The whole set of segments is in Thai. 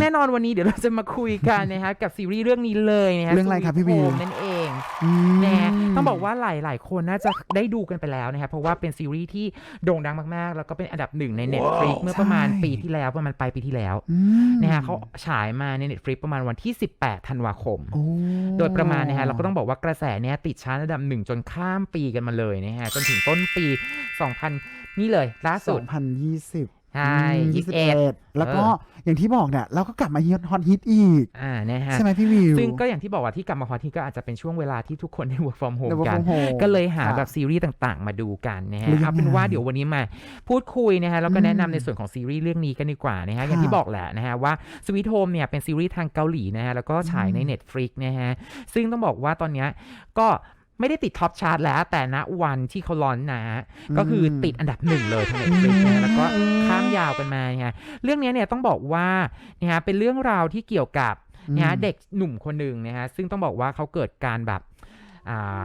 แน่นอนวันนี้เดี๋ยวเราจะมาคุยกันนะฮะกับซีรีส์เรื่องนี้เลยนะฮะเรื่องอะไรครับพี่บีมนั่นเองนะต้องบอกว่าหลายหลายคนน่าจะได้ดูกันไปแล้วนะคะเพราะว่าเป็นซีรีส์ที่โด่งดังมาก ๆ แล้วก็เป็นอันดับหนึ่งใน Netflix เมื่อประมาณปีที่แล้วประมาณปลายปีที่แล้วนะฮะเขาฉายมาใน Netflix ประมาณวันที่ 18 ธันวาคม โดยประมาณนะฮะเราก็ต้องบอกว่ากระแสเนี้ยติดชาร์ตอันดับหนึ่งจนข้ามปีกันมาเลยนะฮะจนถึงต้นปี 2000 นี่เลยล่าสุด 2020 ใช่ยี่สิบเอ็ดแล้วก็อย่างที่บอกเนี่ยเราก็กลับมาฮิตฮอตฮิตอีกอ่านะฮะใช่ไหมพี่วิว ซึ่งก็อย่างที่บอกว่าที่กลับมาฮอตฮิตก็อาจจะเป็นช่วงเวลาที่ทุกคนได้ work from home กัน ก็เลยหาแบบซีรีส์ต่างๆ มาดูกันนะฮะเอาเป็นว่าเดี๋ยววันนี้มาพูดคุยนะฮะแล้วก็แนะนำในส่วนของซีรีส์เรื่องนี้กันดีกว่านะฮะอย่างที่บอกแหละนะฮะว่า Sweet Home เนี่ยเป็นซีรีส์ทางเกาหลีนะฮะแล้วก็ฉายใน Netflix นะฮะซึ่งต้องบอกว่าตอนเนี้ยก็ ไม่ได้ติดท็อปชาร์ตแล้ว แต่ณวันที่เขาลอนนะฮะก็คือติดอันดับหนึ่งเลยทาง Netflix นะฮะแล้วก็อืมข้ามยาวกันมาเนี่ยเรื่องนี้เนี่ยต้องบอกว่าเนี่ยฮะเป็นเรื่องราวที่เกี่ยวกับนะฮะอืมเด็กหนุ่มคนหนึ่งนะฮะซึ่งต้องบอกว่าเขาเกิดการแบบอ่า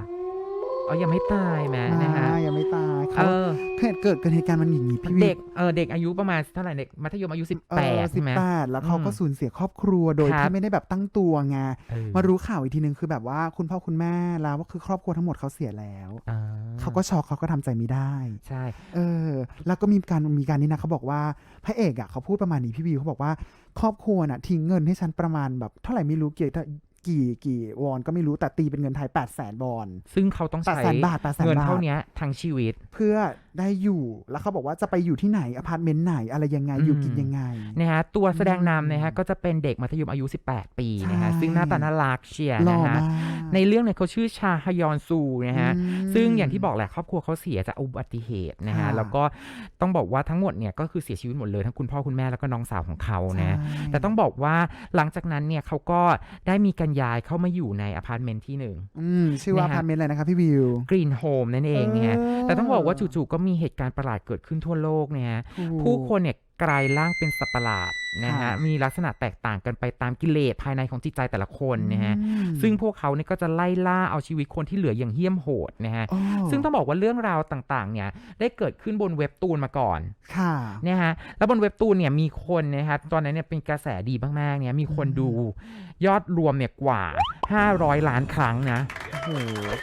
เอายังไม่ตายแม้นะฮะอ่ายังไม่ตายเอเขาอเหตุเกิดเกิดเหตุการณ์มันอย่างนี้พี่วิวเด็กเออเด็กอายุประมาณเท่าไหร่เด็กมัธยมอายุสิบเอแปอดสิใช่บไหมแปดแล้วเขาก็อืมสูญเสียครอบครัวโดยครับที่ไม่ได้แบบตั้งตัวไงเออมารู้ข่าวอีกทีนึงคือแบบว่าคุณพ่อคุณแม่แล้วว่าคือครอบครัวทั้งหมดเขาเสียแล้วอ่เขาก็ช็อกเขาก็ทำใจไม่ได้ใช่เออ แล้วก็มีการมีการนี้นะเขาบอกว่าพระเอกอะเขาพูดประมาณนี้พี่วิวเขาบอกว่าครอบครัวน่ะทิ้งเงินให้ฉันประมาณแบบเท่าไหร่ไม่รู้เกี่ยว กับกี่กี่วอนก็ไม่รู้แต่ตีเป็นเงินไทย8 0 0แสนวอน ซึ่งเขาต้องแปดใช้แสนบาทแปดแสนเงินบาทเท่านี้ทั้งชีวิต เพื่อได้อยู่แล้วเขาบอกว่าจะไปอยู่ที่ไหนอพาร์ตเมนต์ไหนอะไรยังไงอืมอยู่กินยังไงนะฮะตัวแสดงนำนะฮะก็จะเป็นเด็กมัธยมอายุ 18 ปีนะฮะใช่ซึ่งหน้าตาน่ารักเชียร์หล่อนะฮะมากในเรื่องเนี่ยเขาชื่อชาฮยอนซูนะฮะอืมซึ่งอย่างที่บอกแหละครอบครัวเขาเสียจากอุบัติเหตุนะฮะค่ะแล้วก็ต้องบอกว่าทั้งหมดเนี่ยก็คือเสียชีวิตหมดเลยทั้งคุณพ่อคุณแม่แล้วก็น้องสาวของเขานะใช่แต่ต้องบอกว่าหลังจากนั้นเนี่ยเขาก็ได้มีการย้ายเข้ามาอยู่ในอพาร์ตเมนต์ที่หนึ่งอืมชื่อว่านะอฮะพาร์ตเมนต์อะไรนะครับพี่วิวกรีนโฮมนั่นเองเนี่ยเออแต่ต้องบอกว่าจู่ๆก็มีเหตุการณ์ประหลาดเกิดขึ้นทั่วโลกเนี่ยฮะถูกผู้คนเนี่ยกลายร่างเป็นสัตว์ประหลาดนะฮะค่ะมีลักษณะแตกต่างกันไปตามกิเลสภายในของจิตใจแต่ละคนนะฮะอืมซึ่งพวกเขาเนี่ยก็จะไล่ล่าเอาชีวิตคนที่เหลืออย่างเหี้ยมโหดนะฮะอ๋อซึ่งต้องบอกว่าเรื่องราวต่างๆ เนี่ยได้เกิดขึ้นบนเว็บตูนมาก่อน ค่ะนะฮะ แล้วบนเว็บตูนเนี่ยมีคนนะครับตอนนั้นเนี่ยเป็นกระแสดีมากๆ เนี่ยมีคนดูยอดรวมเนี่ยกว่า 500 ล้านครั้งนะโอ้โห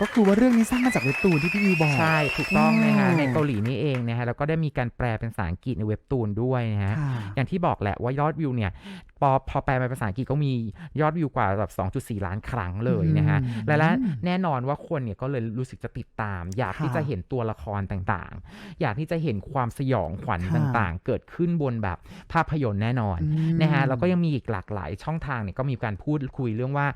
ก็คือว่าเรื่องนี้สร้างมาจากเว็บตูนที่พี่วิวบอก ใช่ ถูกต้องนะฮะอืมในเกาหลีนี่เองนะฮะ แล้วก็ได้มีการแปลเป็นภาษาอังกฤษในเว็บตูนด้วยนะฮะค่ะอย่างที่บอกแหละว่ายอดวิวเนี่ย พอพอแปลเป็นภาษาอังกฤษก็มียอดวิวกว่าแบบ2.4 ล้านครั้งเลยนะฮะอืมและและแน่นอนว่าคนเนี่ยก็เลยรู้สึกจะติดตาม อยากค่ะที่จะเห็นตัวละครต่างๆ อยากที่จะเห็นความสยองขวัญค่ะต่างๆ เกิดขึ้นบนแบบภาพยนตร์แน่นอนอืมนะฮะแล้วก็ยังมีอีกหลากหลายช่องทางเนี่ยก็มีการพูดคุยเรื่องว่า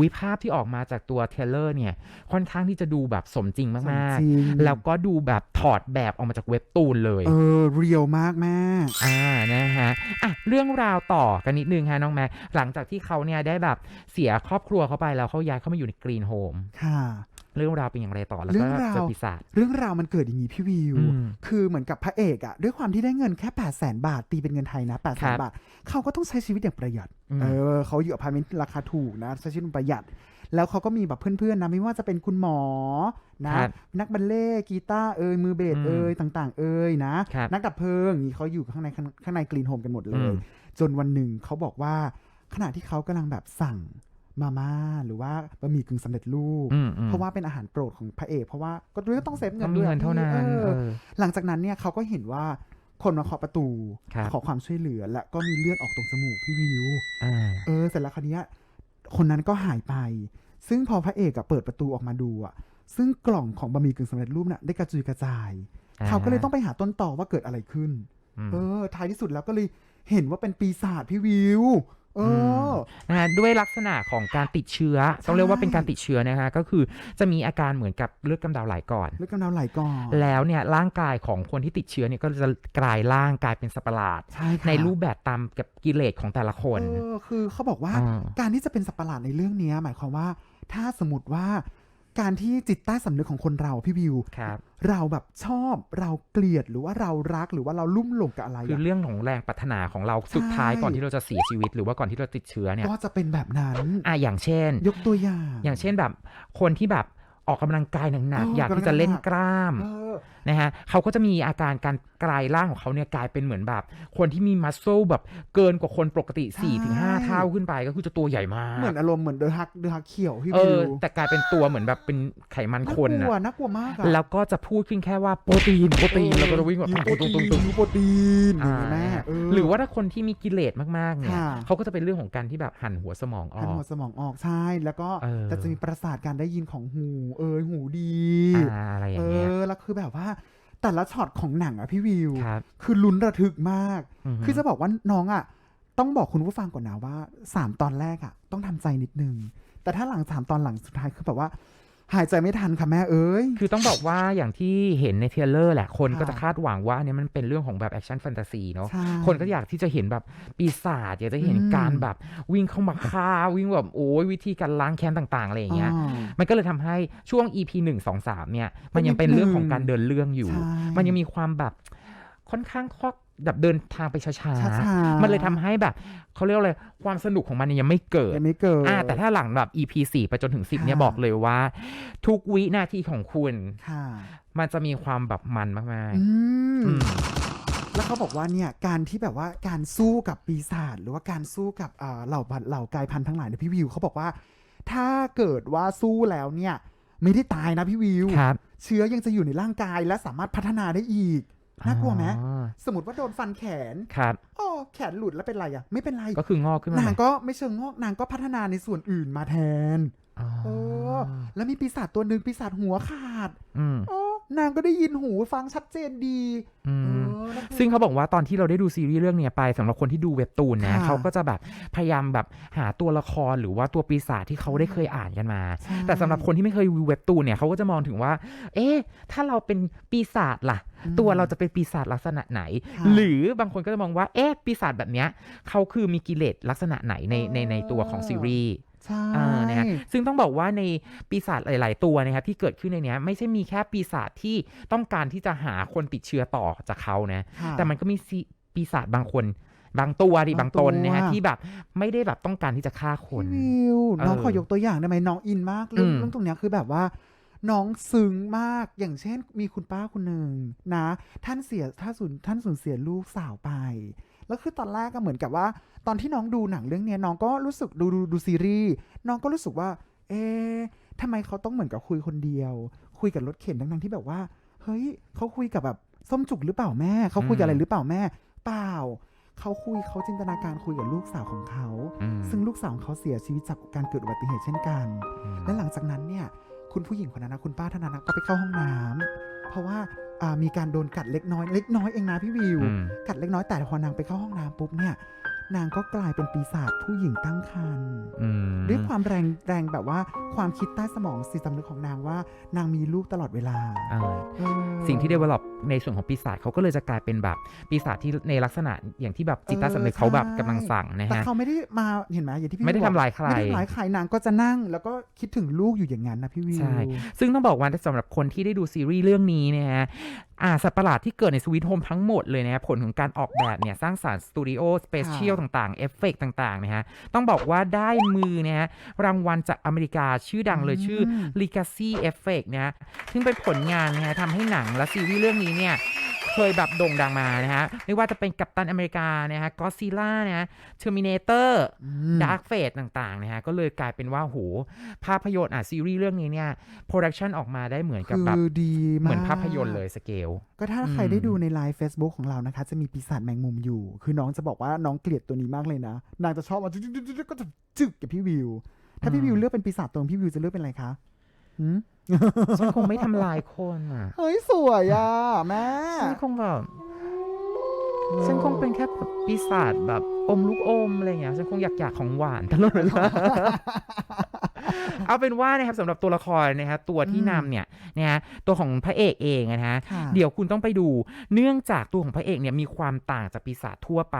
วิภาพที่ออกมาจากตัวเทรลเลอร์เนี่ยค่อนข้างที่จะดูแบบสมจริงมากจริงๆแล้วก็ดูแบบถอดแบบออกมาจากเว็บตูนเลย เออเรียวมากแม่อ่านะฮะอะเรื่องราวต่อกันนิดนึงฮะน้องแม่หลังจากที่เขาเนี่ยได้แบบเสียครอบครัวเขาไปแล้วเขาย้ายเข้ามาอยู่ในกรีนโฮมค่ะเรื่องราวเป็นอย่างไรต่อแล้วเรื่ก็องราวเจอปีศาจเรื่องราวมันเกิดอย่างนี้พี่วิวอืมคือเหมือนกับพระเอกอะด้วยความที่ได้เงินแค่8 0 0แสนบาท ตีเป็นเงินไทยนะ8 0 0แสครันบบาท เขาก็ต้องใช้ชีวิตอย่างประหยัดอืมเออเขาอยู่อพาร์ตเมนต์ราคาถูกนะ ใช้ชีวิตประหยัด แล้วเขาก็มีแบบเพื่อนๆนะไม่ว่าจะเป็นคุณหมอนะครับนักบัลเล่ต์กีตาร์เอยมือเบสอืมเอยต่าง ๆ เอยนะครับนักดับเพลิงนี่เขาอยู่ข้างในข้างในกรีนโฮมกันหมดเลอืยม จนวันหนึ่งเขาบอกว่า ขณะที่เขากำลังแบบสั่งมาม่าหรือว่าบะหมี่กึ่งสำเร็จรูปอืมอืมเพราะว่าเป็นอาหารโปรดของพระเอกเพราะว่าก็ด้วยก็ต้องเซฟเงิต้อนงด้มีวยเงินเท่านั้นเออเออหลังจากนั้นเนี่ยเขาก็เห็นว่าคนมาเคาะประตูครับขอความช่วยเหลือ และก็มีเลือดออกตรงจมูกพี่วิวอ่าเออเสร็จแล้วคราวเนี้ยคนนั้นก็หายไป ซึ่งพอพระเอกอะเปิดประตูออกมาดูอะซึ่งกล่องของบะหมี่กึ่งสำเร็จรูปน่ะได้กระจุยกระจาย เขาก็เลยต้องไปหาต้นตอว่าเกิดอะไรขึ้นมเออ ท้ายที่สุดแล้วก็เลย เห็นว่าเป็นปีศาจพี่วิวเอออ นะฮะด้วยลักษณะของการติดเชื้อ ต้องเรียกว่าเป็นการติดเชื้อนะฮะก็คือจะมีอาการเหมือนกับเลือดกำเดาไหลก่อน เลือดกำเดาไหลก่อน แล้วเนี่ยร่างกายของคนที่ติดเชื้อเนี่ยก็จะกลายร่างกลายเป็นสัตว์ประหลาด ใช่ค่ะในรูปแบบตามกับกิเลสของแต่ละคน เออคือเขาบอกว่า อ่า การที่จะเป็นสัตว์ประหลาดในเรื่องเนี้ย หมายความว่า ถ้าสมมติว่า การที่จิตใต้สำนึกของคนเราพี่วิว ครับ เราแบบชอบเราเกลียดหรือว่าเรารักหรือว่าเราลุ่มหลงกับอะไรคืออะ เรื่องของแรงปรารถนาของเราสุดท้ายก่อนที่เราจะเสียชีวิต หรือว่าก่อนที่เราติดเชื้อเนี่ยก็จะเป็นแบบนั้น อะอย่างเช่น ยกตัวอย่าง อย่างเช่นแบบคนที่แบบ ออกกำลังกายหนักเออๆอยากที่จะเล่นกล้ามเออนะฮะเขาก็จะมีอาการการกลายร่างของเขาเนี่ยกลายเป็นเหมือนแบบ คนที่มีมัสเซลแบบเกินกว่าคนปกติใช่4-5ถึงเท่าขึ้นไปก็คือจะตัวใหญ่มาก เหมือนอารมณ์เหมือนเดอะฮักเดอะฮักเขียวพี่เอวิอวแต่กลายเป็นตัวเหมือนแบบเป็นไขมันน่าคกนลันะวน่ากลัวมากอะแล้วก็จะพูดขึ้นแค่ว่าโปรตีนโปรตีนแล้วก็จะวิ่งแบบหิวโปรตุ้ตีงนตุ้งหิวโปรตีนอย่างอ่านี้แม่เหรือว่าถ้าคนที่มีกิเลสมากๆเนี่ยค่ะเขาก็จะเป็นเรื่องของการที่แบบหั่นหัวสมองอหันอกหัวสมองออกใช่แล้วก็เออแต่จะมีประสาทการได้ยินของหูเอยหูดีอ่าอะไรอเอย่างเงี้ยอแล้วคือแบบว่าแต่ละช็อตของหนังอะพี่วิวครับคือลุ้นระทึกมากฮึคือจะบอกว่าน้องอะต้องบอกคุณผู้ฟังก่อนนะว่าสามตอนแรกอะต้องทำใจนิดนึง แต่ถ้าหลังสามตอนหลังสุดท้ายคือแบบว่า หายใจไม่ทันค่ะแม่เอ้ย คือต้องบอกว่าอย่างที่เห็นในเทรลเลอร์แหละคนค่ะก็จะคาดหวังว่าอันเนี้ยมันเป็นเรื่องของแบบแอคชั่นแฟนตาซีเนาะ ใช่คนก็อยากที่จะเห็นแบบปีศาจอยากจะเห็นอืม การแบบวิ่งเข้ามาฆ่าวิ่งแบบโอ้ยวิธีการล้างแค้นต่างๆอะไรอย่างเงี้ย อ่า มันก็เลยทำให้ช่วง EP หนึ่งสองสามเนี่ย มันยังเป็นนิดนึงเรื่องของการเดินเรื่องอยู่ ใช่ มันยังมีความแบบค่อนข้างคอก แบบเดินทางไปช้าช้าๆๆมันเลยทำให้แบบเขาเรียกว่าอะไรความสนุกของมันยังไม่เกิดยังไม่เกิดอ่าแต่ถ้าหลังแบบ EP 4ไปจนถึง10เนี่ยค่ะบอกเลยว่า ทุกวินาทีของคุณค่ะมันจะมีความแบบมันมากอืมๆอืมแล้วเขาบอกว่าเนี่ยการที่แบบว่าการสู้กับปีศาจหรือว่าการสู้กับเอ่อเหล่าพันเหล่ากายพันธุ์ทั้งหลายเนี่ยพี่วิวเขาบอกว่า ถ้าเกิดว่าสู้แล้วเนี่ย ไม่ได้ตายนะพี่วิวครับเชื้อยังจะอยู่ในร่างกายและสามารถพัฒนาได้อีก น่ากลัวไหมอ๋อสมมติว่าโดนฟันแขนครับโอ้แขนหลุดแล้วเป็นไรอะ ไม่เป็นไร ก็คืองอกขึ้นมานางก็ไม่เชิงงอกนางก็พัฒนาในส่วนอื่นมาแทนอ๋อเออแล้วมีปีศาจตัวหนึ่งปีศาจหัวขาดอืมโอ้ นางก็ได้ยินหูฟังชัดเจนดีอืเอมอแล้วคือซึ่งเขาบอกว่าตอนที่เราได้ดูซีรีส์เรื่องเนี้ยไปสำหรับคนที่ดูเว็บตูนนะค่ะเขาก็จะแบบพยายามแบบหาตัวละครหรือว่าตัวปีศาจที่เขาได้เคยอ่านกันมาใช่แต่สำหรับคนที่ไม่เคยดูเว็บตูนเนี่ยเขาก็จะมองถึงว่า เอ๊ะถ้าเราเป็นปีศาจล่ะอืมตัวเราจะเป็นปีศาจลักษณะไหนค่ะหรือบางคนก็จะมองว่าเอ๊ะปีศาจแบบเนี้ยเขาคือมีกิเลสลักษณะไหนในในในตัวของซีรีส์ ใช่อ่านะฮะซึ่งต้องบอกว่าในปีศาจหลาย ๆ ตัวนะครับที่เกิดขึ้นในเนี้ยไม่ใช่มีแค่ปีศาจที่ต้องการที่จะหาคนติดเชื้อต่อจากเขานะค่ะแต่มันก็มีซีปีศาจบางคนบางตัวดิบาบางงตัวตนนะฮะที่แบบไม่ได้แบบต้องการที่จะฆ่าคนพี่วิวน้องเออขอยกตัวอย่างได้ไหมน้องอินมากเรื่องอืมเรื่องตรงเนี้ยคือแบบว่า น้องซึ้งมากอย่างเช่น มีคุณป้าคนหนึ่งนะ ท่านเสียท่านสูญท่านสูญเสียลูกสาวไป แล้วคือตอนแรกก็เหมือนกับว่า ตอนที่น้องดูหนังเรื่องนี้น้องก็รู้สึกดูดูดูซีรีส์น้องก็รู้สึกว่า เอ๊ะทำไมเขาต้องเหมือนกับคุยคนเดียว คุยกับรถเข็นทั้งๆที่แบบว่า เฮ้ยเขาคุยกับแบบส้มจุกหรือเปล่าแม่ เขาคุยกับอะไรหรือเปล่าแม่ เปล่า เขาคุยเขาจินตนาการคุยกับลูกสาวของเขา ซึ่งลูกสาวของเขาเสียชีวิตจากการเกิดอุบัติเหตุเช่นกัน และหลังจากนั้นเนี่ย คุณผู้หญิงคนนั้นนะคุณป้าท่านนั้นก็ไปเข้าห้องน้ำเพราะว่า มีการโดนกัดเล็กน้อย เล็กน้อยเองนะพี่วิวอืมกัดเล็กน้อยแต่พอนางไปเข้าห้องน้ำปุ๊บเนี่ย นางก็กลายเป็นปีศาจผู้หญิงตั้งครรภ์อืมด้วยความแรงแรงแบบว่าความคิดใต้สมองสีสำนึกของนางว่า นางมีลูกตลอดเวลาอ่าเออสิ่งที่ develop ในส่วนของปีศาจเขาก็เลยจะกลายเป็นแบบปีศาจที่ในลักษณะอย่างที่แบบจิตใต้สำนึกเขาแบบกำลังสั่งนะแต่ฮะเขาไม่ได้มาเห็นไหมอย่างที่พี่ไม่ได้วิวบอกทำลายใครไม่ได้ทำร้ายใครนางก็จะนั่ง แล้วก็คิดถึงลูกอยู่อย่างนั้นนะพี่วิวใช่ซึ่งต้องบอกว่าสำหรับคนที่ได้ดูซีรีส์เรื่องนี้นะฮะ อ่าสัตว์ประหลาดที่เกิดในสวิตโฮมทั้งหมดเลยนะฮะผลของการออกแบบเนี่ยสร้างสารรค์สตูดิโอสเปเชียลต่างๆ เอฟเฟกต่างๆนะฮะต้องบอกว่าได้มือนะฮะรางวัลจากอเมริกาชื่อดังเลยชื่อ Legacy Effect นะฮะซึ่งเป็นผลงานนะฮะทำให้หนังและซีรีส์เรื่องนี้เนี่ย เคยแบบโด่งดังมานะฮะ ไม่ว่าจะเป็นกัปตันอเมริกานะฮะก็ซิล่านะฮะเทอร์มินเตอร์อืมดาร์กเฟสต่างๆนะฮะ ก็เลยกลายเป็นว่าโหภาพยนตร์อะซีรีส์เรื่องนี้เนี่ยโปรดักชันออกมาได้เหมือนกับคืแบบอดีมากเหมือนภาพยนตร์เลยสเกล ก็ถ้าใครอืมได้ดูในไลฟ์ Facebook ของเรานะคะ จะมีปีศาจแมงมุมอยู่ คือน้องจะบอกว่าน้องเกลียดตัวนี้มากเลยนะ นางจะชอบมาจึ๊กๆๆๆก็จะจึกกับพี่วิว ถ้าพี่วิวเลือกเป็นปีศาจตัวพี่วิวจะเลือกเป็นอะไรคะ หืมฉันคงไม่ทำลายคนอะเฮ้ยสวยอะแม่ ฉันคงแบบ ฉันคงเป็นแค่แบบปีศาจแบบอมลูกอมอะไรเงี้ย ฉันคงอยากอยากของหวานตลอดเวลา เอาเป็นว่านะครับสำหรับตัวละครนะฮะตัวที่อืมนำเนี่ย นะฮะตัวของพระเอกเองนะฮะค่ะเดี๋ยวคุณต้องไปดู เนื่องจากตัวของพระเอกเนี่ยมีความต่างจากปีศาจทั่วไป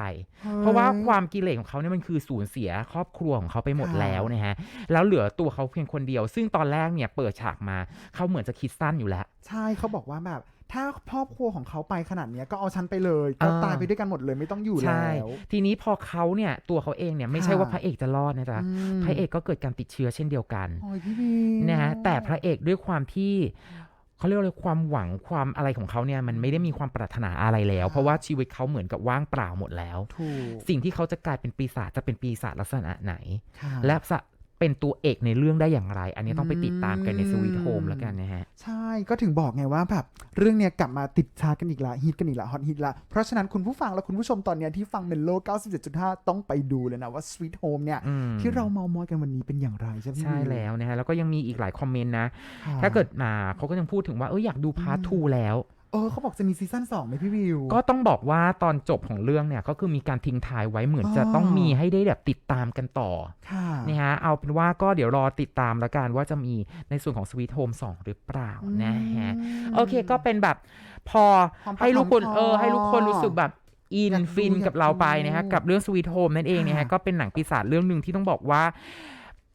เพราะว่าความกิเลสของเขาเนี่ยมันคือสูญเสียครอบครัวของเขาไปหมดค่ะแล้วนะฮะแล้วเหลือตัวเขาเพียงคนเดียว ซึ่งตอนแรกเนี่ยเปิดฉากมาเขาเหมือนจะคิดสั้นอยู่แล้ว ใช่เขาบอกว่าแบบ ถ้าครอบครัวของเขาไปขนาดเนี้ยก็เอาฉันไปเลยก็อ่าตายไปด้วยกันหมดเลยไม่ต้องอยู่แล้ใช่วทีนี้พอเขาเนี่ยตัวเขาเองเนี่ยไม่ใช่ค่ะว่าพระเอกจะรอดนะจ๊ะอืมพระเอกก็เกิดการติดเชื้อเช่นเดียวกันโอ้ยพี่บีนะฮะแต่พระเอกด้วยความที่เขาเรียกว่าอะไรความหวังความอะไรของเขาเนี่ยมันไม่ได้มีความปรารถนาอะไรแล้ว เพราะว่าชีวิตเขาเหมือนกับว่างเปล่าหมดแล้วถูกสิ่งที่เขาจะกลายเป็นปีศาจจะเป็นปีศาจลักษณะไหนค่ะและจะ เป็นตัวเอกในเรื่องได้อย่างไร อันนี้ต้องไปติดตามกันในอืมสวีทโฮมแล้วกันนะฮะ ใช่ก็ถึงบอกไงว่าแบบเรื่องเนี้ยกลับมาติดชาร์ตกันอีกละฮิตกันอีกละฮอตฮิตละเพราะฉะนั้นคุณผู้ฟังและคุณผู้ชมตอนเนี้ยที่ฟังเมโล 97.5 ต้องไปดูเลยนะว่า Sweet Home เนี่ยอืมที่เราเมามอยกันวันนี้เป็นอย่างไรใช่ไหมพี่ใช่แล้วนะฮะแล้วก็ยังมีอีกหลายคอมเมนต์นะค่ะถ้าเกิดมาเขาก็ยังพูดถึงว่าเอออยากดูพาร์ททูแล้ว เออเขาบอกจะมีซีซั่น2ไหมพี่วิว ก็ต้องบอกว่าตอนจบของเรื่องเนี่ย ก็คือมีการทิ้งท้ายไว้เหมือนอ๋อจะต้องมีให้ได้แบบติดตามกันต่อค่ะนะฮะเอาเป็นว่าก็เดี๋ยวรอติดตามแล้วกันว่าจะมีในส่วนของ Sweet Home 2หรือเปล่านะฮะมโอเคก็เป็นแบบพอหอมปากให้ลูกคนหอมคอเออให้ลูกคนรู้สึกแบบอินอยากดูฟินอยากกับเราไปนะฮะดูกับเรื่อง Sweet Home นั่นเองนะฮะค่ะก็เป็นหนังปีศาจเรื่องหนึ่งที่ต้องบอกว่า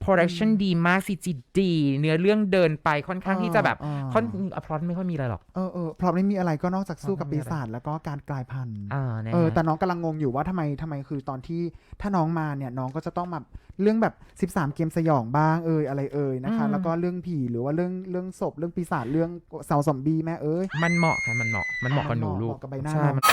production ดีมาก CG ดี เนื้อเรื่องเดินไปค่อนข้างที่จะแบบอ่า ค่อนพล็อตไม่ค่อยมีอะไรหรอก เออเออเพราะไม่มีอะไรก็นอกจากสู้กับเพราะไม่ปีมีอะไรศาจแล้วก็การกลายพันธุ์ อ่านะเออฮะ แต่น้องกำลังงงอยู่ว่าทำไมทำไมคือตอนที่ถ้าน้องมาเนี่ยน้องก็จะต้องแบบเรื่องแบบ 13 เกมสยองบ้างเอยอะไรเอยนะคะ อืม แล้วก็เรื่องผีหรือว่าเรื่องเรื่องศพเรื่องปีศาจเรื่องเสาซอมบี้แม่เอ้ย มันเหมาะค่ะมันเหมาะมันเหมาะกับหนูลูเหกมาะกับใบหน้า ใช่น้องมัน